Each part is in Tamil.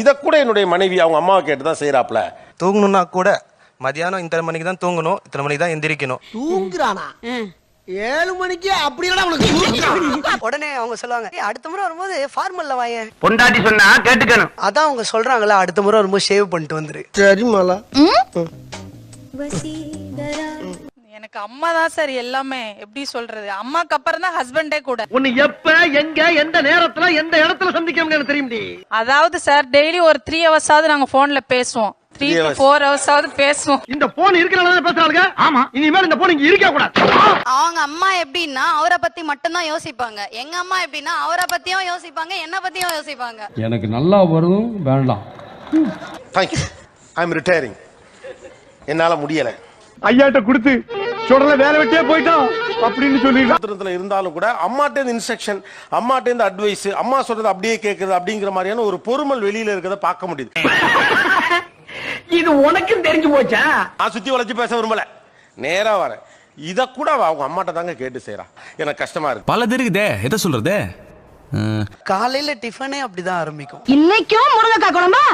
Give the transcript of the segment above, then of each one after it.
இதை கூட என்னுடைய மனைவி அவங்க அம்மாவை கேட்டு தான் செய்யறாப்ல தூங்கணும்னா கூட மதியானம் இத்தனை மணிக்கு தான் தூங்கணும் இத்தனை மணிக்கு தான் எந்திரிக்கணும். தூங்குறானா? ஏழு மணிக்கு அப்படியே உனக்கு தூங்குறான். உடனே அவங்க சொல்லுவாங்க "ஏய், அடுத்த முறை வரும்போது ஃபார்மல்ல வாயேன் பொண்டாட்டி சொன்னா கேட்டுக்கணும். அதான் அவங்க சொல்றாங்களா அடுத்த முறை வரும்போது ஷேவ் பண்ணிட்டு வந்துரு. சரி மாலா எனக்கு அம்மா தான் சார் எல்லாமே. எப்படி சொல்றது? அம்மாக்கு அப்புறம் தான் ஹஸ்பண்டே கூட. உன்னை எப்ப எங்க எந்த நேரத்துல எந்த இடத்துல சந்திக்கணும்னு எனக்கு தெரியும்டி அதாவது சார் டெய்லி ஒரு த்ரீ ஹவர்ஸாவது நாங்க போன்ல பேசுவோம். Three to hours. ஃபோர் ஹவர்ஸாவது பேசுவோம். இந்த போன் இருக்கிறனால பேசுறாங்க ஆமா. இனிமேல் இந்த போன் இங்க இருக்க கூடாது. அவங்க அம்மா எப்படின்னா அவரை பத்தி மட்டும்தான் யோசிப்பாங்க. எங்க அம்மா எப்படின்னா அவரை பத்தியும் யோசிப்பாங்க என்ன பத்தியும் யோசிப்பாங்க. எனக்கு நல்லா வரும் வேண்டாம். தேங்க்யூ ஐ எம் ரிட்டையரிங் என்னால முடியல. ஐயாட்ட கொடுத்து சுடல வேலை வெட்டியே போயிட்டோம் அப்படின்னு சுதந்திரத்துல இருந்தாலும் கூட அம்மாட்ட இருந்து இன்ஸ்ட்ரக்ஷன் அம்மாட்ட இருந்து அட்வைஸ் அம்மா சொல்றது அப்படியே கேட்கறது அப்படிங்கிற மாதிரியான ஒரு பொறுமல் வெளியில இருக்கிறத பார்க்க முடியுது. இது உனக்கும் தெரிஞ்சு போச்சா? நான் சுத்தி வளைச்சு பேச விரும்பல. நேரா வரேன். இத கூட அவ அவங்க அம்மாட்ட தாங்க கேட்டு செய்றா. எனக்கு கஷ்டமா இருக்கு. பல இருக்குதே எதை சொல்றது. காலையில டிஃபனே அப்படிதான் ஆரம்பிக்கும். இன்னைக்கும் முருங்கைக்காய் குழம்பா?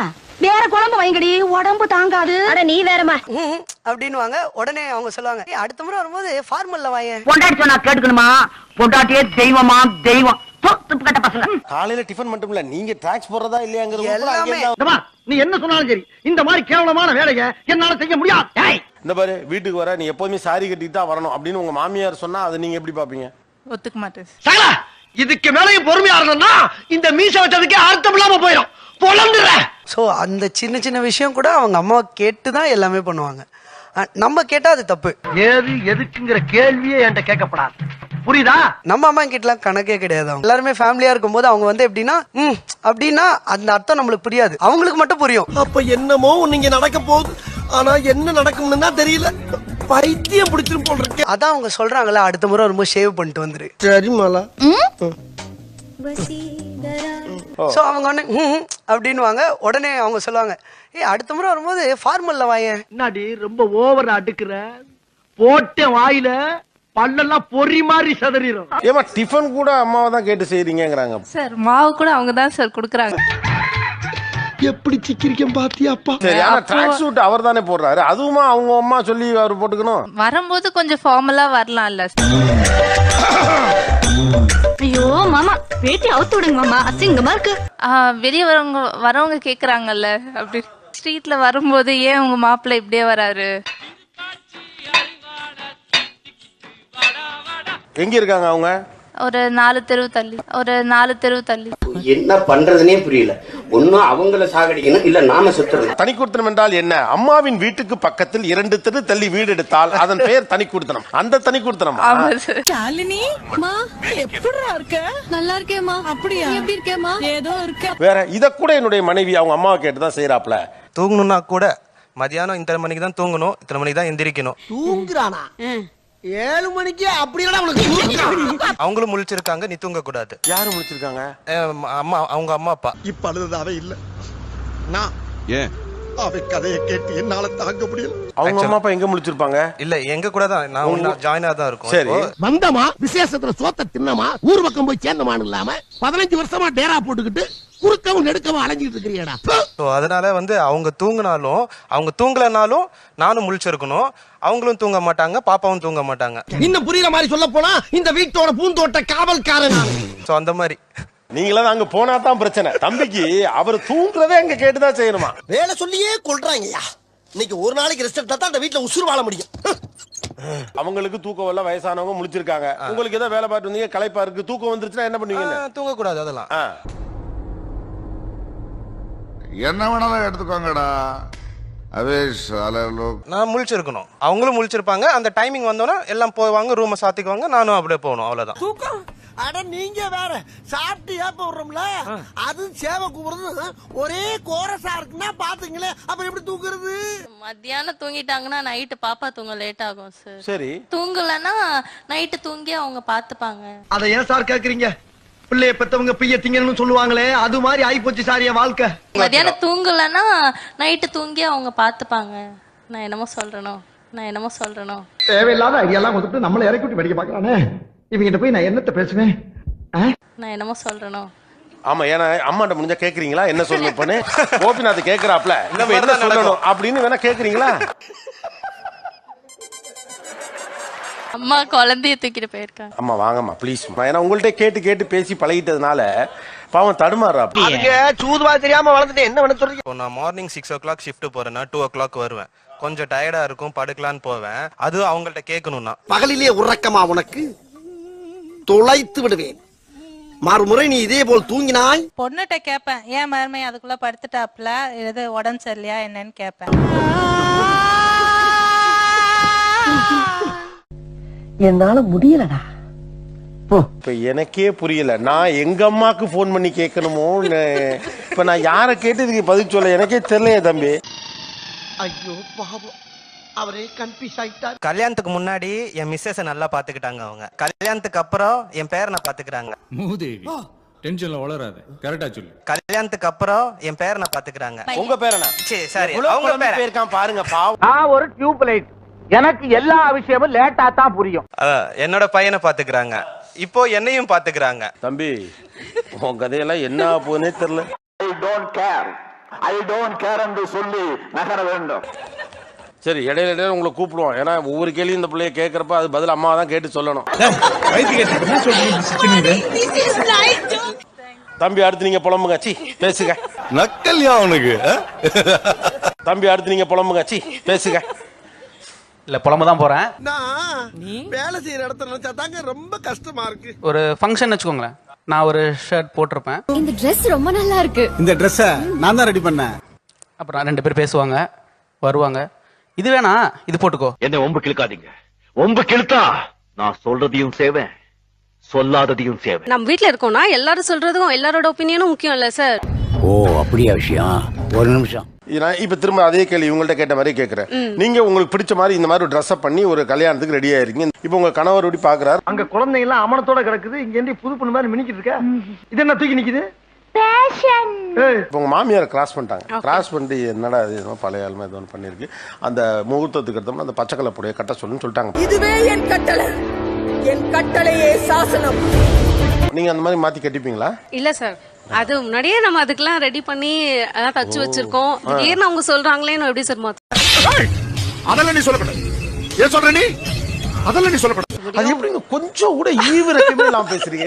வேற குழம்பு வைங்கடி. உடம்பு தாங்காது. அட நீ வேறமா ம், அப்படின்னுவாங்க. உடனே அவங்க சொல்லுவாங்க "ஏய், அடுத்த முறை வரும்போது ஃபார்மல்ல வாயேன் பொண்டாட்டி சொன்னா கேட்டுக்கணுமா? பொண்டாட்டியே தெய்வமா தெய்வம். கட்ட பசங்க. காலையில டிஃபன் மட்டும் இல்ல நீங்க டாக்ஸ் போடுறதா இல்லையாங்கிறது கூட எல்லாமே. அங்கேயே தான். இந்தமா, நீ என்ன சொன்னாலும் சரி இந்த மாதிரி கேவலமான வேலையை என்னால செய்ய முடியாது. ஏய், இந்த பாரு வீட்டுக்கு வர நீ எப்போதுமே சாரி கட்டிட்டு தான் வரணும் அப்படின்னு உங்க மாமியார் சொன்னா அதை நீங்க எப்படி பாப்பீங்க ஒத்துக்க மாட்டேன். சகல இதுக்கு மேலையும் பொறுமையா இருந்தோம்னா இந்த மீச வச்சதுக்கே அர்த்தம் இல்லாம போயிடும் பொழந்துற ஸோ அந்த சின்ன சின்ன விஷயம் கூட அவங்க அம்மாவை கேட்டு தான் எல்லாமே பண்ணுவாங்க. நம்ம கேட்டா அது தப்பு. ஏது எதுக்குங்கிற கேள்வியே என்கிட்ட கேட்கப்படாது. புரியுதா? நம்ம அம்மா கிட்டலாம் கணக்கே கிடையாது. அவங்க எல்லாருமே ஃபேமிலியா இருக்கும்போது அவங்க வந்து எப்படின்னா ம் அப்படின்னா அந்த அர்த்தம் நம்மளுக்கு புரியாது. அவங்களுக்கு மட்டும் புரியும். அப்ப என்னமோ இங்க நடக்க போகுது. ஆனா என்ன நடக்கும்னு தான் தெரியல. பைத்தியம் பிடிச்சிரும் போல் இருக்கு. அதான் அவங்க சொல்றாங்களா அடுத்த முறை வரும்போது ஷேவ் பண்ணிட்டு வந்துரு. சரி மாலா ஸோ அவங்க உடனே அப்படின்னுவாங்க. உடனே அவங்க சொல்லுவாங்க ஏய் அடுத்த முறை வரும்போது ஃபார்மல்ல வாயேன் என்னடி ரொம்ப ஓவர் அடுக்குற? போட்ட வாயில பல்லெல்லாம் பொறி மாதிரி சதறிடும் ஏமா டிஃபன் கூட அம்மாவை தான் கேட்டு செய்றீங்கங்கறாங்க. சார் மாவு கூட அவங்க தான் சார் கொடுக்குறாங்க. எப்படி சிக்கிரிக்கம் பாத்தியாப்பா? சரி ஆனா ட்ராக் சூட் அவர் தானே போடுறாரு. அதுவுமா அவங்க அம்மா சொல்லி அவர் போட்டுக்கணும்? வரும்போது கொஞ்சம் ஃபார்மலா வரலாம்ல. ஐயோ மாமா வேட்டி அவுத்து விடுங்க மாமா. அசிங்கமா இருக்கு. வெளியே வரவங்க வரவங்க கேக்குறாங்கல்ல அப்படி ஸ்ட்ரீட்ல வரும்போது ஏன் உங்க மாப்பிள்ளை இப்படியே வராரு? எங்க இருக்காங்க அவங்க? ஒரு நாலு தெருவு தள்ளி ஒரு நாலு தெருவு தள்ளி. என்ன பண்றதுனே புரியல. ஒன்னும் அவங்கள சாகடிக்கணும் இல்ல நாம சுத்தணும் தனி குடுத்தனம் என்றால் என்ன? அம்மாவின் வீட்டுக்கு பக்கத்தில் இரண்டு தெரு தள்ளி வீடு எடுத்தால் அதன் பெயர் தனி குடுத்தனம் அந்த தனி குடுத்தனம் ஷாலினி எப்படிடா இருக்க? நல்லா இருக்கேம்மா. அப்படியா? எப்படி இருக்கேம்மா? ஏதோ இருக்க. வேற இத கூட என்னுடைய மனைவி அவங்க அம்மாவை கேட்டு தான் செய்யறாப்ல தூங்கணும்னா கூட மதியானம் இத்தனை மணிக்கு தான் தூங்கணும் இத்தனை மணிக்கு தான் எந்திரிக்கணும். தூங்குறானா? ஏழு மணிக்கு அப்படியே உனக்கு தூங்குறான் அவங்களும் முழிச்சிருக்காங்க நீ தூங்க கூடாது யாரு முடிச்சிருக்காங்க அம்மா அவங்க அம்மா அப்பா. இப்ப அழுது அவ இல்ல. நான் ஏன்? அவ கதையை கேட்டு என்னால தாங்க முடியல. அவங்க அம்மா அப்பா எங்க முடிச்சிருப்பாங்க இல்ல எங்க கூட தான். நான் ஜாயினா தான் இருக்கும். சரி. வந்தமா? விசேஷத்துல சோத்த தின்னமா? ஊர் பக்கம் போய் சேர்ந்தமான்னு இல்லாம பதினஞ்சு வருஷமா டேரா போட்டுக்கிட்டு குறுக்கவும் நெடுக்கவும் அலைஞ்சிட்டு இருக்கிறியடா. ஸோ அதனால வந்து அவங்க தூங்கினாலும் அவங்க தூங்கலனாலும் நானும் முழிச்சிருக்கணும். அவங்களும் தூங்க மாட்டாங்க பாப்பாவும் தூங்க மாட்டாங்க. இன்னும் புரியுற மாதிரி சொல்ல போனா இந்த வீட்டோட பூந்தோட்ட காவல்காரன். ஸோ அந்த மாதிரி. நீங்களாம் அங்க போனா தான் பிரச்சனை. தம்பிக்கு அவர் தூங்குறதே அங்க கேட்டுதான் செய்யணுமா? வேலை சொல்லியே கொள்றாங்கய்யா இன்னைக்கு ஒரு நாளைக்கு ரெஸ்ட் எடுத்தா தான் அந்த வீட்டுல உசுறு வாழ முடியும். அவங்களுக்கு தூக்கம் வரல வயசானவங்க முடிச்சிருக்காங்க உங்களுக்கு ஏதோ வேலை பார்த்து வந்தீங்க களைப்பா இருக்கு தூக்கம் வந்துருச்சுன்னா என்ன பண்ணுவீங்க தூங்க கூடாது அதெல்லாம். என்ன வேணாலும் எடுத்துக்கோங்கடா. அவேஷ் அலோ நான் முழிச்சிருக்கணும். அவங்களும் முழிச்சிருப்பாங்க. அந்த டைமிங் வந்தோன்னா எல்லாம் போவாங்க ரூமை சாத்திக்குவாங்க. நானும் அப்படியே போகணும் அவ்வளவுதான். தூக்கம்? அட நீங்க வேற. சாப்பிட்டு ஏப்ப விடுறோம்ல அது சேவை கூப்பிடுறது. ஒரே கோரசா இருக்குன்னா பாத்துங்களேன் அப்ப எப்படி தூக்குறது மத்தியானம் தூங்கிட்டாங்கன்னா நைட்டு பாப்பா தூங்க லேட் ஆகும் சார் சரி. தூங்கலன்னா நைட்டு தூங்கி அவங்க பாத்துப்பாங்க. அதை ஏன் சார் கேக்குறீங்க? பிள்ளைய பெத்தவங்க பிய்ய திங்கன்னு சொல்லுவாங்களே அது மாதிரி ஆயிப்போச்சு சார் என் வாழ்க்கை. மத்தியானம் தூங்கலன்னா நைட்டு தூங்கி அவங்க பாத்துப்பாங்க நான் என்னமோ சொல்றேனோ? நான் என்னமோ சொல்றேனோ? தேவையில்லாத ஐடியாலாம் கொடுத்துட்டு நம்மள இறக்கி விட்டு படிக்க பாக்குறானே இவங்கிட்ட போய் நான் என்னத்த பேசுவேன்? நான் என்னமோ சொல்றேனோ? ஆமா ஏன்னா அம்மாட்ட முடிஞ்சா கேக்குறீங்களா? என்ன சொல்லணும் இப்பன்னு? கோபிநாத் கேக்குறாப்ல. என்ன சொல்லணும்? அப்படின்னு வேணா கேக்குறீங்களா? அம்மா குழந்தைய தூக்கிட்டு போயிருக்காங்க. அம்மா வாங்கம்மா ப்ளீஸ் ஏன்னா உங்கள்ட்ட கேட்டு கேட்டு பேசி பழகிட்டதுனால பாவம் தடுமாறுறாப்ல சூதுவா தெரியாம வளர்ந்துட்டு என்ன பண்ண சொல்றீங்க? இப்போ நான் morning six o'clock shift போறேன்னா டூ ஓ கிளாக் வருவேன். கொஞ்சம் டயர்டா இருக்கும் படுக்கலான்னு போவேன். அது அவங்கள்ட்ட கேட்கணும்னா. பகலிலே உறக்கமா உனக்கு தொலைத்து விடுவேன். மறுமுறை நீ இதே போல் தூங்கினாய்? பொண்ணுகிட்ட கேட்பேன் ஏன் மருமை அதுக்குள்ள படுத்துட்டாப்ல எது உடம்பு சரியில்லையா என்னன்னு கேட்பேன். என்னால முடியலடா. இப்ப எனக்கே புரியல. நான் எங்க அம்மாக்கு ஃபோன் பண்ணி கேட்கணுமோ இப்ப நான் யாரை கேட்டு இதுக்கு பதில் சொல்ல எனக்கே தெரியலையே தம்பி. ஐயோ பாவம். அவரே கன்ஃபியூஸ் ஆயிட்டார். கல்யாணத்துக்கு முன்னாடி என் மிஸ்ஸஸ நல்லா பாத்துக்கிட்டாங்க அவங்க. கல்யாணத்துக்கு அப்புறம் என் பேரனை பாத்துக்கிறாங்க. மூதேவி டென்ஷன்ல வளராது. கரெக்டா சொல்லு. கல்யாணத்துக்கு அப்புறம் என் பேரனை பாத்துக்கிறாங்க. உங்க பேர் என்ன சரி. சாரி அவங்க பேரன் போயிருக்கான் பாருங்க பாவம். நான் ஒரு டியூப் லைட் எனக்கு எல்லா விஷயமும் லேட்டா தான் புரியும். என்னோட பையனை பாத்துக்கிறாங்க. இப்போ என்னையும் பாத்துக்கிறாங்க. தம்பி உன் கதையெல்லாம் என்ன போகுதுன்னே தெரியல. I don't care I don't care என்று சொல்லி நகர வேண்டும். சரி இடையில இடையில உங்களை கூப்பிடுவோம். ஏன்னா ஒவ்வொரு கேள்வியும் இந்த பிள்ளைய கேட்கறப்ப அது பதில் அம்மா தான் கேட்டு சொல்லணும். தம்பி அடுத்து நீங்க புலம்புங்க. சி பேசுங்க. நக்கல்யா அவனுக்கு தம்பி அடுத்து நீங்க புலம்புங்க. சி பேசுங்க. இல்ல புலம்ப தான் போறேன். நான் வேலை செய்யற இடத்துல நினைச்சா தாங்க ரொம்ப கஷ்டமா இருக்கு. ஒரு ஃபங்க்ஷன் வச்சுக்கோங்களேன். நான் ஒரு ஷர்ட் போட்டிருப்பேன். இந்த Dress ரொம்ப நல்லா இருக்கு. இந்த ட்ரெஸ்ஸ நான் தான் ரெடி பண்ணேன். அப்புறம் ரெண்டு பேர் பேசுவாங்க வருவாங்க. இது வேணா இது போட்டுக்கோ. என்ன ஒம்பு கிழக்காதீங்க. ஒம்பு கிழத்தா நான் சொல்றதையும் செய்வேன் சொல்லாததையும் செய்வேன். நம்ம வீட்ல இருக்கோம்னா எல்லாரும் சொல்றதும் எல்லாரோட ஒப்பீனியனும் முக்கியம் இல்ல சார் ஓ அப்படியா விஷயம்? ஒரு நிமிஷம். நான் இப்ப திரும்ப அதே கேள்வி உங்கள்ட்ட கேட்ட மாதிரி கேட்கறேன் நீங்க உங்களுக்கு பிடிச்ச மாதிரி இந்த மாதிரி ஒரு ட்ரெஸ் பண்ணி ஒரு கல்யாணத்துக்கு ரெடி ஆயிருக்கீங்க. இப்போ உங்க கணவர் எப்படி பாக்குறாரு? அங்க குழந்தைங்க எல்லாம் அமனத்தோட கிடக்குது இங்க இருந்து புது பொண்ணு மாதிரி மினிக்கிட்டு இருக்க. இது என்ன தூக்கி நிக்குது? ஏய், இப்போ உங்க மாமியார் கிராஸ் பண்ணிட்டாங்க. கிராஸ் பண்ணிட்டு என்னடா இது என்னமோ பழைய ஆளுமே ஏதோ ஒன்று பண்ணிருக்கு அந்த முகூர்த்தத்துக்கு எடுத்தோம்னா அந்த பச்சை கலர் புடைய கட்ட சொல்லுன்னு சொல்லிட்டாங்க. இதுவே என் கட்டளை. என் கட்டளையே சாசனம். நீங்க அந்த மாதிரி மாத்தி கட்டிப்பீங்களா? இல்ல சார் அது முன்னாடியே நம்ம அதுக்கெல்லாம் ரெடி பண்ணி அதான் தச்சு வச்சிருக்கோம். திடீர்னு அவங்க சொல்றாங்களேன்னு எப்படி சார் மாத்த அதெல்லாம் நீ சொல்லக்கூடாது. ஏன் சொல்ற நீ? அதெல்லாம் நீ சொல்லக்கூடாது. அது எப்படிங்க? கொஞ்சம் கூட ஈவிரக்கமே இல்லாம பேசுறீங்க.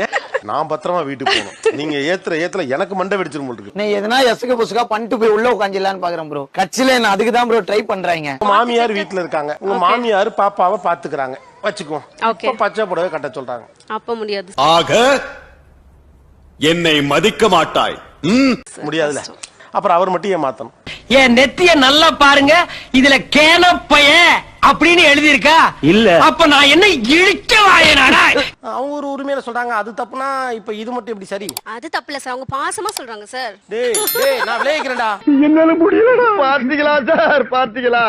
நான் பத்திரமா வீட்டுக்கு போகணும். நீங்க ஏத்துற ஏத்துல எனக்கு மண்டை வெடிச்சிரும் போல் இருக்கு. நீ எதனா எசுக்கு புசுக்கா பண்ணிட்டு போய் உள்ள உட்காந்துலான்னு பாக்குறேன் ப்ரோ கட்சியில நான் அதுக்கு தான் ப்ரோ ட்ரை பண்றாங்க மாமியார் வீட்டுல இருக்காங்க. உங்க மாமியார் பாப்பாவை பாத்துக்கிறாங்க. வச்சுக்குவோம் பச்சை புடவை கட்ட சொல்றாங்க. அப்ப முடியாது. ஆக என்னை மதிக்க மாட்டாய். முடியாதுல அப்புறம் அவர் மட்டும் ஏன் மாத்தணும் என் நெத்திய நல்லா பாருங்க இதுல கேனப்பைய அப்படின்னு எழுதி இருக்கா இல்ல. அப்ப நான் என்ன இழிக்க வாயனாடா? அவங்க ஒரு உரிமையில சொல்றாங்க. அது தப்புனா இப்ப இது மட்டும் எப்படி சரி? அது தப்பு இல்ல சார். அவங்க பாசமா சொல்றாங்க சார். டேய் டேய் நான் விளைவிக்கிறேன்டா என்னால முடியலடா. பாத்தீங்களா சார்? பாத்தீங்களா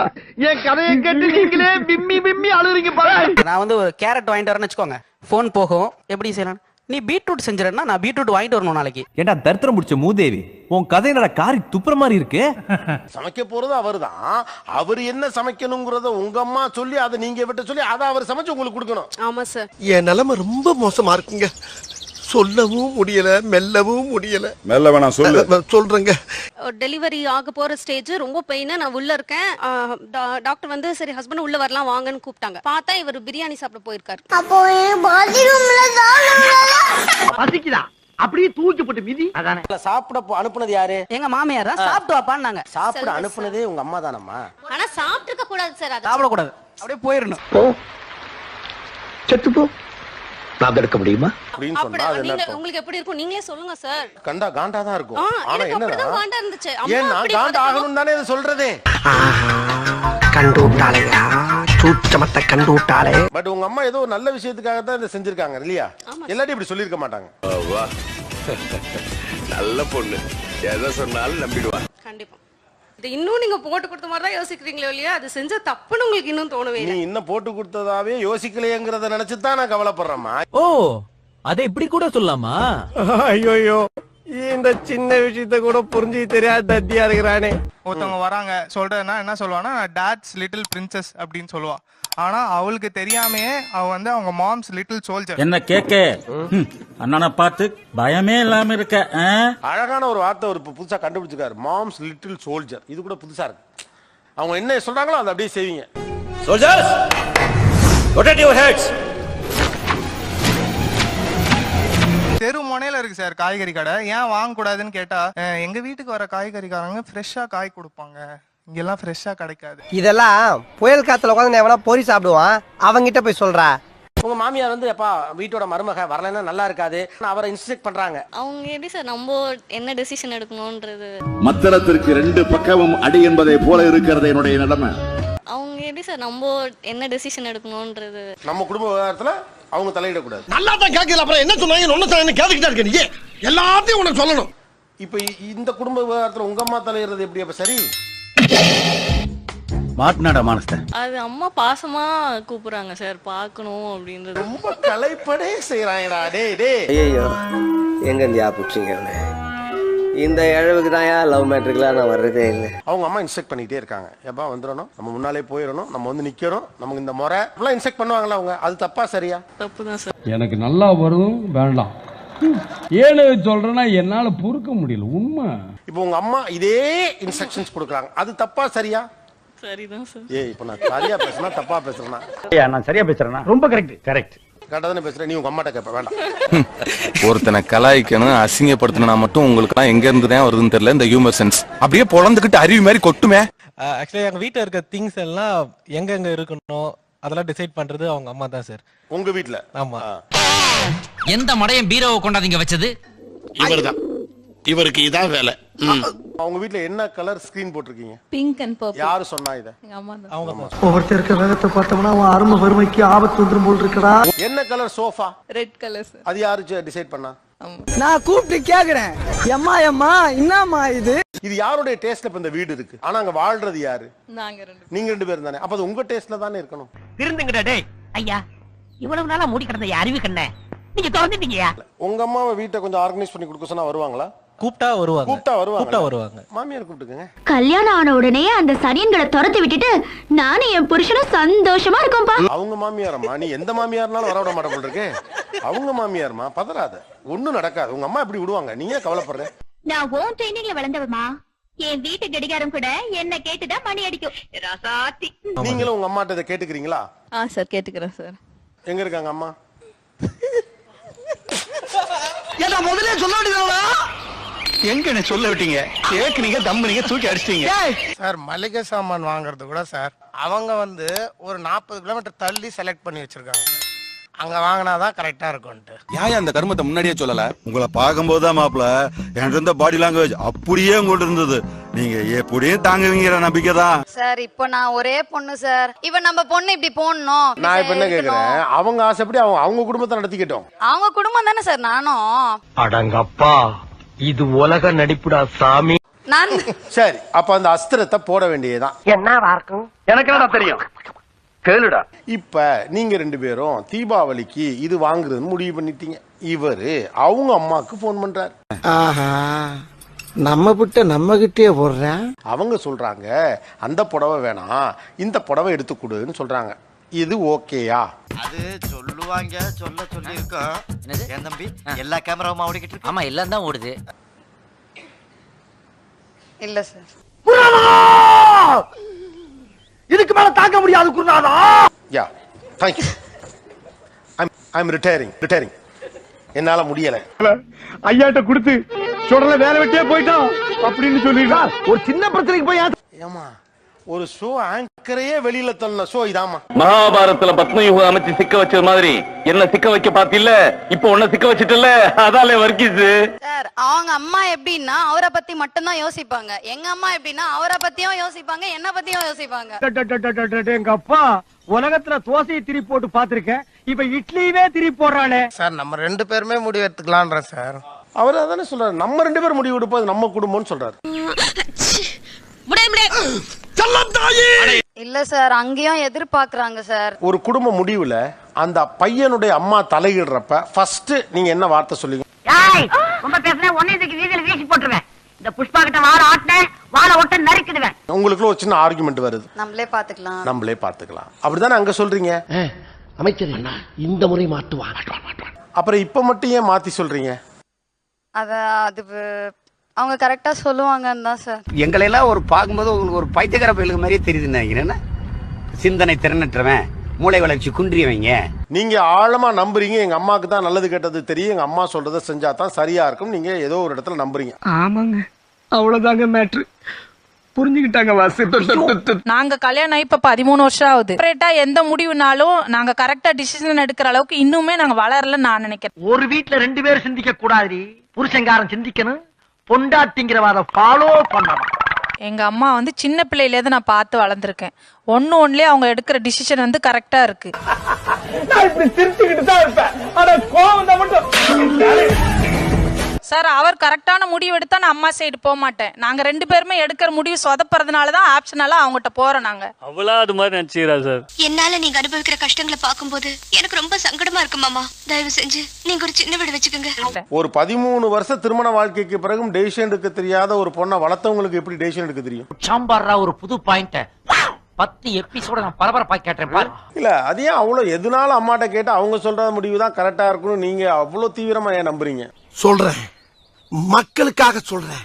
என் கதையை கேட்டு நீங்களே பிம்மி பிம்மி அழுறீங்க பாரு நான் வந்து ஒரு கேரட் வாங்கிட்டு வரேன்னு வச்சுக்கோங்க. போன் போகும். எப்படி செய்யலாம் நீ பீட்ரூட் செஞ்சிடனா நான் பீட்ரூட் வாங்கிட்டு வரணும் நாளைக்கு. ஏண்டா தரித்திரம் முடிச்ச மூதேவி உன் கதை என்னடா காரி துப்புற மாதிரி இருக்கு? சமைக்க போறது அவர்தான். அவர் என்ன சமைக்கணுங்கிறத உங்க அம்மா சொல்லி அதை நீங்க விட்டு சொல்லி அதை அவர் சமைச்சு உங்களுக்கு கொடுக்கணும். ஆமா சார் என் நிலைமை ரொம்ப மோசமா இருக்குங்க. சொல்லவும் முடியல மெல்லவும் முடியல. மெல்ல வேணாம் சொல்லு. சொல்றேங்க. டெலிவரி ஆக போற ஸ்டேஜ் ரொம்ப பெயின் நான் உள்ள இருக்கேன். டாக்டர் வந்து சரி ஹஸ்பண்ட் உள்ள வரலாம் வாங்கன்னு கூப்பிட்டாங்க. பார்த்தா இவர் பிரியாணி சாப்பிட போயிருக்காரு. பசிக்குதா? அப்படியே தூக்கி போட்டு மிதி. அதானே. சாப்பிட அனுப்புனது யாரு? எங்க மாமியார்? தான் சாப்பிட்டு வாப்பான்னாங்க. சாப்பிட அனுப்புனதே உங்க அம்மா தானம்மா. ஆனா சாப்பிட்டு கூடாது சார் அது. சாப்பிடக்கூடாது. அப்படியே போயிடணும். செத்து போ. நான் எடுக்க முடியுமா? அப்படின்னு அப்படி சொன்னா அது என்ன நீங்க அர்த்தம்? உங்களுக்கு எப்படி இருக்கும்? நீங்களே சொல்லுங்க சார் கண்டா காண்டா தான் இருக்கும். ஆ, ஆனா எனக்கு அப்படிதான் என்னன்னா காண்டா இருந்துச்சு. அம்மா ஏன் நான் அப்படி காண்டா பதட்டமா- ஆகணும் தானே இதை சொல்றதே? கண்டு விட்டாளையா சூச்சமத்தை கண்டு பட் உங்க அம்மா ஏதோ ஒரு நல்ல விஷயத்துக்காக தான் இதை செஞ்சிருக்காங்க இல்லையா? எல்லாரும் இப்படி சொல்லியிருக்க மாட்டாங்க. நல்ல பொண்ணு. எதை சொன்னாலும் நம்பிடுவா. கண்டிப்பா. இது இன்னும் நீங்க போட்டு கொடுத்த மாதிரி தான் யோசிக்கிறீங்களோ இல்லையா? அது செஞ்ச தப்புன்னு உங்களுக்கு இன்னும் தோணவே நீ இன்னும் போட்டு கொடுத்ததாவே யோசிக்கலையேங்கிறத நினைச்சு தான் நான் கவலைப்படுறேம்மா. ஓ அதை இப்படி கூட சொல்லலாமா? ஐயோ. இந்த சின்ன விஷயத்த கூட புரிஞ்சு தெரியாத தத்தியா இருக்கிறானே. ஒருத்தவங்க வராங்க சொல்றேன்னா என்ன சொல்லுவானா டாட்ஸ் லிட்டில் பிரின்சஸ் அப்படின்னு சொல்லுவா. ஆனா அவளுக்கு தெரியாமையே அவ வந்து அவங்க மாம்ஸ் லிட்டில் சோல்ஜர் என்ன கேக்க? அண்ணனை பார்த்து பயமே இல்லாம இருக்க? அழகான ஒரு வார்த்தை ஒரு புதுசா கண்டுபிடிச்சிருக்காரு. மாம்ஸ் லிட்டில் சோல்ஜர் இது கூட புதுசா இருக்கு. அவங்க என்ன சொல்றாங்களோ அதை அப்படியே செய்வீங்க. சோல்ஜர்ஸ் ரொட்டேட் யுவர் ஹெட்ஸ் தெரு முனையில இருக்கு சார் காய்கறி கடை. ஏன் வாங்க கூடாதுன்னு கேட்டா "அஹ், எங்க வீட்டுக்கு வர காய்கறிக்காரங்க ஃப்ரெஷ்ஷா காய் கொடுப்பாங்க. இங்கெல்லாம் ஃப்ரெஷ்ஷா கிடைக்காது. இதெல்லாம் புயல் காத்துல உட்காந்து எவனா பொறி சாப்பிடுவான்? அவங்கிட்ட போய் சொல்றா. உங்க மாமியார் வந்து எப்பா வீட்டோட மருமக வரலைன்னா நல்லா இருக்காது. அவரை இன்ஸ்ட்ரக்ட் பண்றாங்க. அவங்க எப்படி சார் நம்ம என்ன டெசிஷன் எடுக்கணும்ன்றது? மத்திரத்திற்கு ரெண்டு பக்கமும் அடி என்பதை போல இருக்கிறது என்னுடைய நிலைமை. அவங்க எப்படி சார் நம்ம என்ன டெசிஷன் எடுக்கணும்ன்றது? நம்ம குடும்ப விவகாரத்துல அவங்க தலையிடக்கூடாது. நல்லா தான் கேட்கல அப்புறம் என்ன சொன்னாங்க? ஒன்னு சொன்னாங்க கேட்டுக்கிட்டே இருக்க நீ. எல்லாத்தையும் உனக்கு சொல்லணும். இப்ப இ- இந்த குடும்ப விவகாரத்துல உங்க அம்மா தலையிடுறது எப்படி அப்ப? சரி? மாட்டினாடா மானஸ்த அது அம்மா பாசமா கூப்பிடுறாங்க சார். பார்க்கணும் அப்படின்றது. ரொம்ப கலைப்படே செய்யறாங்கடா டேய் டேய். ஐயோ எங்க இந்தியா புடிச்சிங்க இந்த இழவுக்கு தான் லவ் மேட்ருக்குலாம் நான் வர்றதே இல்லை. அவங்க அம்மா இன்ஸ்ட்ரக்ட் பண்ணிட்டே இருக்காங்க. எப்பா வந்துடணும்? நம்ம முன்னாலே போயிடணும். நம்ம வந்து நிக்கிறோம். நமக்கு இந்த முறை. எல்லாம் இன்ஸ்ட்ரக்ட் பண்ணுவாங்களா அவங்க? அது தப்பா சரியா? தப்பு தான் சார் எனக்கு நல்லா வரும் வேண்டாம். ஏழு சொல்றேன்னா என்னால பொறுக்க முடியல. உண்மை. இப்போ உங்க அம்மா இதே இன்ஸ்ட்ரக்ஷன்ஸ் கொடுக்குறாங்க. அது தப்பா சரியா? சரிதான் சார் ஏய் இப்போ நான் சரியா பேசுனா தப்பா பேசுறேன்னா? நான் சரியா பேசுறேனா ரொம்ப கரெக்ட் கரெக்ட் கரெக்டா தானே பேசுறேன். நீ உங்க அம்மாட்ட கேட்ப வேண்டாம். ஒருத்தனை கலாய்க்கணும் அசிங்கப்படுத்தணும்னா மட்டும் உங்களுக்கு எங்க இருந்து தான் வருதுன்னு தெரியல இந்த ஹியூமர் சென்ஸ் அப்படியே பொழந்துக்கிட்டு அருவி மாதிரி கொட்டுமே. ஆக்சுவலி எங்க வீட்டுல இருக்க திங்ஸ் எல்லாம் எங்க எங்க இருக்கணும் அதெல்லாம் டிசைட் பண்றது அவங்க அம்மா தான் சார் உங்க வீட்ல? ஆமா. எந்த மடையன் பீரோவை கொண்டாதீங்க வச்சது? இவர்தான். இவருக்கு இதான் வேலை. அவங்க வீட்ல என்ன கலர் ஸ்கிரீன் போட்டிருக்கீங்க? பிங்க் அண்ட் பர்பிள் யாரு சொன்னா இத? எங்க அம்மா தான். அவங்க தான். ஒவ்வொருத்தர் இருக்க வேகத்தை பார்த்தோம்னா அவன் அருமை வறுமைக்கு ஆபத்து வந்துரும் போல் இருக்கடா. என்ன கலர் சோஃபா ரெட் கலர் அது யாரு டிசைட் பண்ணா? நான் கூப்பிட்டு கேக்குறேன். எம்மா எம்மா என்னம்மா இது? இது யாருடைய டேஸ்ட்ல இப்ப இந்த வீடு இருக்கு? ஆனா அங்க வாழ்றது யாரு? நாங்க ரெண்டு நீங்க ரெண்டு பேரும் தானே. அப்ப அது உங்க டேஸ்ட்ல தானே இருக்கணும். திருந்துங்கடா டேய். ஐயா இவ்வளவு நாளா மூடி கிடந்த அறிவு கண்ண நீங்க திறந்துட்டீங்கயா உங்க அம்மாவை வீட்டை கொஞ்சம் ஆர்கனைஸ் பண்ணி கொடுக்க சொன்னா வருவாங்களா? கூப்பிட்டா வருவாங்க. கூப்பிட்டா வருவாங்க. கூப்பிட்டா வருவாங்க. மாமியார் கூப்பிட்டுக்கங்க. கல்யாணம் ஆன உடனே அந்த சனியன்களை துரத்தி விட்டுட்டு நானும் என் புருஷனும் சந்தோஷமா இருக்கோம்பா அவங்க மாமியாரம்மா நீ எந்த மாமியார்னாலும் வர விட மாட்ட போல இருக்கு அவங்க மாமியார்மா பதறாத. ஒண்ணும் நடக்காது. உங்க அம்மா இப்படி விடுவாங்க? நீங்க ஏன் கவலைப்படுற? நான் ஓன் ட்ரைனிங்ல வளர்ந்தவமா என் வீட்டு கடிகாரம் கூட என்ன கேட்டுதான் மணி அடிக்கும். ராசாத்தி. நீங்களும் உங்க அம்மாட்ட இதை கேட்டுக்கிறீங்களா? ஆ சார் கேட்டுக்கிறேன் சார். எங்க இருக்காங்க அம்மா? ஏன்னா முதல்ல சொல்ல வேண்டியதானா எங்க சொல்ல விட்டீங்க? கேக்குனீங்க தம்புனீங்க தூக்கி அடிச்சிட்டீங்க. சார் மளிகை சாமான் வாங்குறது கூட சார் அவங்க வந்து ஒரு நாற்பது கிலோமீட்டர் தள்ளி செலக்ட் பண்ணி வச்சிருக்காங்க. சார் அங்க வாங்கினாதான் கரெக்டா இருக்கும்ட்டு ஏன் அந்த கர்மத்தை முன்னாடியே சொல்லல? உங்களை பார்க்கும்போது தான் மாப்பிள என்கிட்ட இருந்த பாடி லாங்குவேஜ் அப்படியே உங்கள்ட்ட இருந்தது. நீங்க எப்படியும் தாங்குவீங்கிற நம்பிக்கை தான். சார் இப்போ நான் ஒரே பொண்ணு சார். இப்ப நம்ம பொண்ணு இப்படி போடணும். நான் இப்ப என்ன கேக்குறேன்? அவங்க ஆசைப்படி அவங்க அவங்க குடும்பத்தை நடத்திக்கிட்டோம். அவங்க குடும்பம் தானே சார் நானும். அடங்கப்பா. இது உலக நடிப்புடா சாமி. நான் சரி அப்ப அந்த அஸ்திரத்தை போட வேண்டியதுதான். என்னவா இருக்கும் எனக்கு என்னடா தெரியும்? கேளுடா. இப்ப நீங்க ரெண்டு பேரும் தீபாவளிக்கு இது வாங்குறதுன்னு முடிவு பண்ணிட்டீங்க. இவரு அவங்க அம்மாக்கு போன் பண்றாரு. ஆஹா நம்ம விட்ட நம்ம கிட்டே போடுறேன். அவங்க சொல்றாங்க அந்த புடவை வேணாம் இந்த புடவை எடுத்து கொடுன்னு சொல்றாங்க. இது ஓகேயா? அது சொல்லுவாங்க சொல்ல சொல்லி இருக்கோம் என் தம்பி? எல்லா கேமராவும் ஓடிக்கிட்டு இருக்கு? ஆமா எல்லாம் தான் ஓடுது. இல்ல சார் இதுக்கு மேல தாங்க முடியாது குருநாதா! Yeah thank you I'm I'm retiring retiring என்னால முடியல. ஐயாட்ட கொடுத்து சுடல வேலை வெட்டியே போயிட்டான் அப்படின்னு சொல்லிடுறா ஒரு சின்ன பிரச்சனைக்கு போய் ஏன் ஏமா ஒரு ஷோ ஆங்கரையே வெளியில தள்ள ஷோ இதாமா மகாபாரதத்துல பத்மயுகம் அமைச்சு சிக்க வச்ச மாதிரி. என்ன சிக்க வைக்க பாத்தில இப்ப உன்ன சிக்க வச்சிட்டல அதாலே வர்க்கீஸ் சார் அவங்க அம்மா எப்படின்னா அவரை பத்தி மட்டும்தான் யோசிப்பாங்க. எங்க அம்மா எப்படின்னா அவரை பத்தியும் யோசிப்பாங்க என்ன பத்தியும் யோசிப்பாங்க. எங்க அப்பா உலகத்துல தோசையை திரி போட்டு பாத்திருக்கேன் இப்ப இட்லியவே திரி போடுறானே. சார் நம்ம ரெண்டு பேருமே முடிவு எடுத்துக்கலான்ற சார். அவர் அதானே சொல்றாரு. நம்ம ரெண்டு பேரும் முடிவு எடுப்போம் நம்ம குடும்பம்னு சொல்றாரு. இல்ல சார் அங்கேயும் எதிர்பார்க்கறாங்க சார். ஒரு குடும்ப முடிவுல அந்த பையனுடைய அம்மா தலையிடுறப்ப ஃபர்ஸ்ட் நீங்க என்ன வார்த்தை சொல்லுவீங்க? ரொம்ப பேசுறேன் ஒன்னே வீதியில வீசி போட்டுருவேன். இந்த புஷ்பா கிட்ட வாழ ஆட்டினேன் வாழ ஒட்ட நறுக்கிடுவேன். உங்களுக்குள்ள ஒரு சின்ன ஆர்குமெண்ட் வருது. நம்மளே பாத்துக்கலாம் நம்மளே பார்த்துக்கலாம். அப்படிதானே அங்க சொல்றீங்க? அமைச்சர் இந்த முறை மாட்டுவா அப்புறம் இப்ப மட்டும் ஏன் மாத்தி சொல்றீங்க? அத அது அவங்க கரெக்டா சொல்லுவாங்கன்னு தான் சார். எங்களை எல்லாம் ஒரு பார்க்கும்போது உங்களுக்கு ஒரு பைத்தியக்கார பயிலுக்கு மாதிரியே தெரியுது நினைக்கிறேன் என்ன? சிந்தனை திறனற்றவன் மூளை வளர்ச்சி குன்றியவங்க. நீங்க ஆழமா நம்புறீங்க. எங்க அம்மாக்கு தான் நல்லது கெட்டது தெரியும். எங்க அம்மா சொல்றதை செஞ்சா தான் சரியா இருக்கும். நீங்க ஏதோ ஒரு இடத்துல நம்புறீங்க. ஆமாங்க. அவ்வளவுதாங்க மேட்ரு புரிஞ்சுக்கிட்டாங்க வாசு. நாங்க கல்யாணம் ஆகி இப்ப பதிமூணு வருஷம் ஆகுது. செப்பரேட்டா எந்த முடிவுனாலும் நாங்க கரெக்டா டிசிஷன் எடுக்கிற அளவுக்கு இன்னுமே நாங்க வளரல நான் நினைக்கிறேன். ஒரு வீட்ல ரெண்டு பேரும் சிந்திக்க கூடாது புருஷங்காரன் சிந்திக்கணும். பொண்டாட்டிங்கிறவாத ஃபாலோ பண்ணணும் எங்க அம்மா வந்து சின்ன பிள்ளையில இருந்து நான் பார்த்து வளர்ந்துருக்கேன். ஒன்னு ஒன்லயே அவங்க எடுக்கிற டிசிஷன் வந்து கரெக்டா இருக்கு. நான் இப்படி சிரிச்சுக்கிட்டு தான் இருப்பேன். ஆனா கோவம் தான் மட்டும் சார் அவர் கரெக்டான முடிவு எடுத்தா நான் அம்மா சைடு போக மாட்டேன். நாங்க ரெண்டு பேருமே எடுக்கிற முடிவு சொதப்புறதுனால தான் ஆப்ஷனால அவங்ககிட்ட போறோம் நாங்க. அவ்வளோ அது மாதிரி நினைச்சுக்கிறா சார் என்னால நீங்க அனுபவிக்கிற கஷ்டங்களை பார்க்கும்போது எனக்கு ரொம்ப சங்கடமா இருக்கு மாமா. தயவு செஞ்சு நீங்க ஒரு சின்ன வீடு வச்சுக்கோங்க. ஒரு பதிமூணு வருஷ திருமண வாழ்க்கைக்கு பிறகும் டெசிஷன் எடுக்க தெரியாத ஒரு பொண்ணை வளர்த்தவங்களுக்கு எப்படி டெசிஷன் எடுக்க தெரியும்? சாம்பார்ரா ஒரு புது பாயிண்ட் பத்து எபிசோட நான் பரபரப்பா கேட்டேன் பாரு. இல்ல அது ஏன் அவ்வளவு எதுனாலும் அம்மாட்ட கேட்டு அவங்க சொல்ற முடிவு தான் கரெக்டா இருக்கணும் நீங்க அவ்வளவு தீவிரமா ஏன் நம்புறீங்க? சொல்றேன். மக்களுக்காக சொல்றேன்.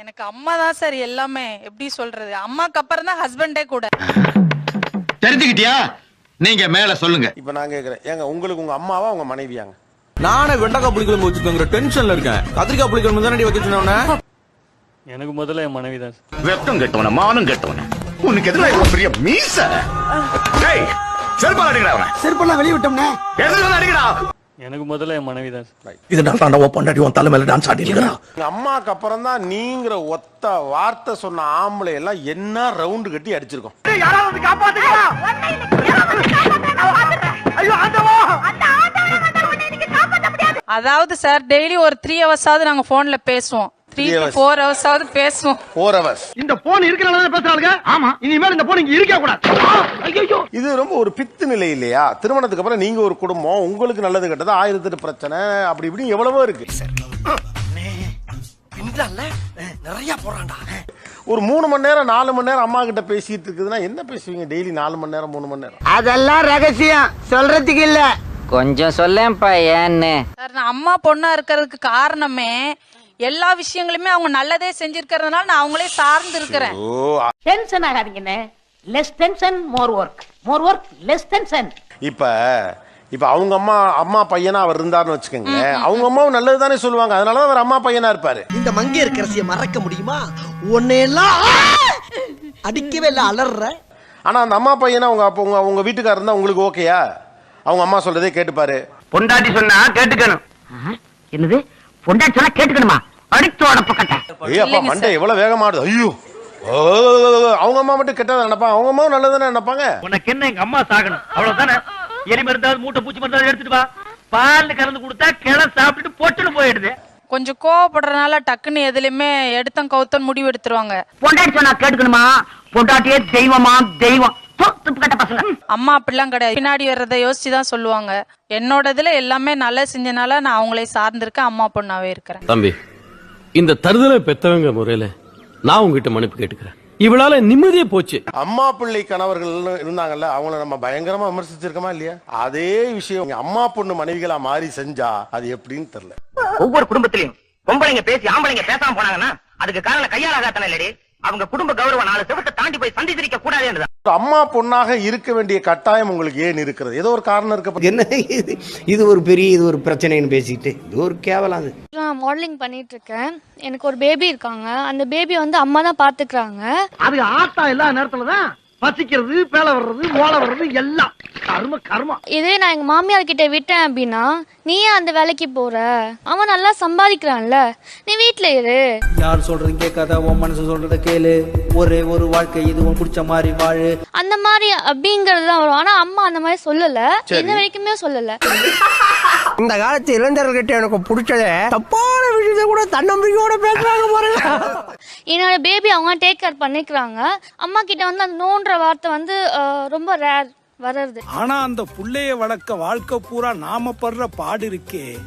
எனக்கு அம்மா தான் சார் எல்லாமே. எப்படி சொல்றது? அம்மாக்கு அப்புறம் தான் ஹஸ்பண்டே கூட. தெரிஞ்சுக்கிட்டியா? நீங்க மேல சொல்லுங்க. இப்ப நான் கேக்குறேன். ஏங்க உங்களுக்கு உங்க அம்மாவா உங்க மனைவியாங்க? நானே வெண்டைக்காய் புளிக்குழம்பு வச்சுக்கோங்கிற டென்ஷன்ல இருக்கேன். கத்திரிக்காய் புளிக்குழம்பு தானே வைக்க சொன்னேன் எனக்கு முதல்ல என் மனைவி தான் வெக்கம் கெட்டவன மானம் கெட்டவன. உனக்கு எதுல இவ்வளவு பெரிய மீச? டேய் செருப்பால் அடிக்கடா அவன. செருப்பெல்லாம் வெளிய விட்டோம்னே. அடிக்கடா? எனக்கு முதல்ல என் மனைவி தான் சார். இதனால தான் உன் பொண்டாட்டி உன் தலை மேல டான்ஸ் ஆடி இருக்கிறான் உங்க அம்மாக்கு அப்புறம் தான் நீங்கிற ஒத்த வார்த்தை சொன்ன ஆம்பளை எல்லாம் என்ன ரவுண்டு கட்டி அடிச்சிருக்கோம். யாராவது காப்பாத்துங்களா ஐயோ ஆண்டவா. அதாவது சார் டெய்லி ஒரு த்ரீ ஹவர்ஸாவது நாங்க போன்ல பேசுவோம். த்ரீ. ஃபோர் ஹவர்ஸாவது பேசுவோம். ஃபோர் ஹவர்ஸ் இந்த போன் இருக்கிறனால தான் பேசுறாங்க ஆமா. இனிமேல் இந்த போன் இங்க இருக்க கூடாது. ஐயோ இது ரொம்ப ஒரு பித்து நிலை இல்லையா? திருமணத்துக்கு அப்புறம் நீங்க ஒரு குடும்பம் உங்களுக்கு நல்லது கெட்டது ஆயிரத்தி எட்டு பிரச்சனை அப்படி இப்படி எவ்வளவோ இருக்கு. பின்றால நிறைய போறான்டா ஒரு மூணு மணி நேரம் நாலு மணி நேரம் அம்மா கிட்ட பேசிட்டு இருக்குதுன்னா என்ன பேசுவீங்க? டெய்லி நாலு மணி நேரம் மூணு மணி நேரம். அதெல்லாம் ரகசியம். சொல்றதுக்கு இல்ல. கொஞ்சம் சொல்லேன்ப்பா ஏன்னு. அம்மா பொண்ணா இருக்கிறதுக்கு காரணமே எல்லா விஷயங்களுமே அவங்க நல்லதே செஞ்சிருக்கிறதுனால நான் அவங்களே சார்ந்து இருக்கிறேன் ஓ tension ஆகாதீங்கண்ணே less tension more work more work less tension இப்ப இப்ப அவங்க அம்மா அம்மா பையனா அவர் இருந்தாருன்னு வச்சுக்கோங்க. அவங்க அம்மாவும் நல்லது தானே சொல்லுவாங்க அதனாலதான் அவர் அம்மா பையனா இருப்பாரு. இந்த மங்கையர் கரசிய மறக்க முடியுமா? உன்னையெல்லாம் அடிக்கவே இல்ல அலற ஆனா அந்த அம்மா பையனா உங்க அப்ப உங்க உங்க வீட்டுக்காரர் இருந்தா உங்களுக்கு ஓகேயா? அவங்க அம்மா சொல்றதே கேட்டுப்பாரு. பொண்டாட்டி சொன்னா கேட்டுக்கணும். என்னது? பொண்டாட்டி சொன்னா கேட்டுக்கணுமா அடிச்சோட பக்கட்ட ஐயோ அப்பா மண்டை எவ்வளவு வேகமாடுது? ஐயோ. ஓ, அவங்க அம்மா மட்டும் கெட்டதை நினைப்பாங்க அவங்க அம்மாவும் நல்லதானே நினைப்பாங்க? உனக்கு என்ன எங்க அம்மா சாகணும்? அவ்வளவுதானே? எரி மருந்தாவது மூட்டை பூச்சி மருந்தாவது எடுத்துட்டு வா. பால் கலந்து கொடுத்தா கிளை சாப்பிட்டுட்டு பொட்டுன்னு போயிடுது. கொஞ்சம் கோவப்படுறதுனால டக்குன்னு எதுலயுமே எடுத்தம் கவுத்தம் முடிவு எடுத்துருவாங்க. பொண்டாட்டி சொன்னா கேட்டுக்கணுமா? பொண்டாட்டியே தெய்வமா தெய்வம். அம்மா அப்படிலாம் கிடையாது. பின்னாடி வர்றதை யோசிச்சு தான் சொல்லுவாங்க. என்னோட இதுல எல்லாமே நல்லா செஞ்சனால நான் அவங்களே சார்ந்திருக்கேன் அம்மா பொண்ணாவே இருக்கிறேன். தம்பி இந்த தருதலை பெத்தவங்க முறையில நான் உங்ககிட்ட மன்னிப்பு கேட்டுக்கிறேன். இவளால நிம்மதியே போச்சு. அம்மா பிள்ளை கணவர்கள் இருந்தாங்கல்ல அவங்கள நம்ம பயங்கரமா விமர்சிச்சிருக்கோமா இல்லையா? அதே விஷயம் இங்க அம்மா பொண்ணு மனைவிகளா மாறி செஞ்சா அது எப்படின்னு தெரியல. ஒவ்வொரு குடும்பத்திலையும் பொம்பளைங்க பேசி ஆம்பளைங்க பேசாம போனாங்கன்னா அதுக்கு காரணம் கையாளாகத்தானே இல்லடி? அவங்க குடும்ப கௌரவம் நாலு செவத்தை தாண்டி போய் சந்திச்சிருக்க கூடாது அம்மா பொண்ணாக இருக்க வேண்டிய கட்டாயம் உங்களுக்கு ஏன் இருக்கிறது? ஏதோ ஒரு காரணம் இருக்க என்ன இது? இது ஒரு பெரிய இது ஒரு பிரச்சனைன்னு பேசிட்டு. இது ஒரு கேவலம் அது. நான் மாடலிங் பண்ணிட்டு இருக்கேன் எனக்கு ஒரு பேபி இருக்காங்க. அந்த பேபி வந்து அம்மா தான் பாத்துக்கிறாங்க அது ஆத்தா எல்லா நேரத்துல தான் பசிக்கிறது பேல வர்றது ஓலை வர்றது எல்லாம். கர்ம கர்மம் இதே நான் எங்க மாமியார் கிட்ட விட்டேன் அப்படின்னா நீ ஏன் அந்த வேலைக்கு போற? அவன் நல்லா சம்பாதிக்கிறான்ல. நீ வீட்ல இரு. யார் சொல்றதும் கேட்காத உன் மனசு சொல்றத கேளு. ஒரே ஒரு வாழ்க்கை இது உன் பிடிச்ச மாதிரி வாழு. அந்த மாதிரி அப்படிங்கறது தான் வரும். ஆனா அம்மா அந்த மாதிரி சொல்லல. இன்ன வரைக்குமே சொல்லல. இந்த காலத்து இளைஞர்கிட்ட எனக்கு பிடிச்சதே தப்பான விஷயத்தை கூட தன்னம்பிக்கையோட பேசுறாங்க பாருங்க. என்னோட பேபி அவங்க டேக் கேர் பண்ணிக்கிறாங்க. அம்மா கிட்ட வந்து அந்த நோன்ற வார்த்தை வந்து ரொம்ப ரேர் வர்றது. ஆனா அந்த புள்ளைய வளர்க்க வாழ்க்கை பூரா நாம படுற பாடு இருக்கே.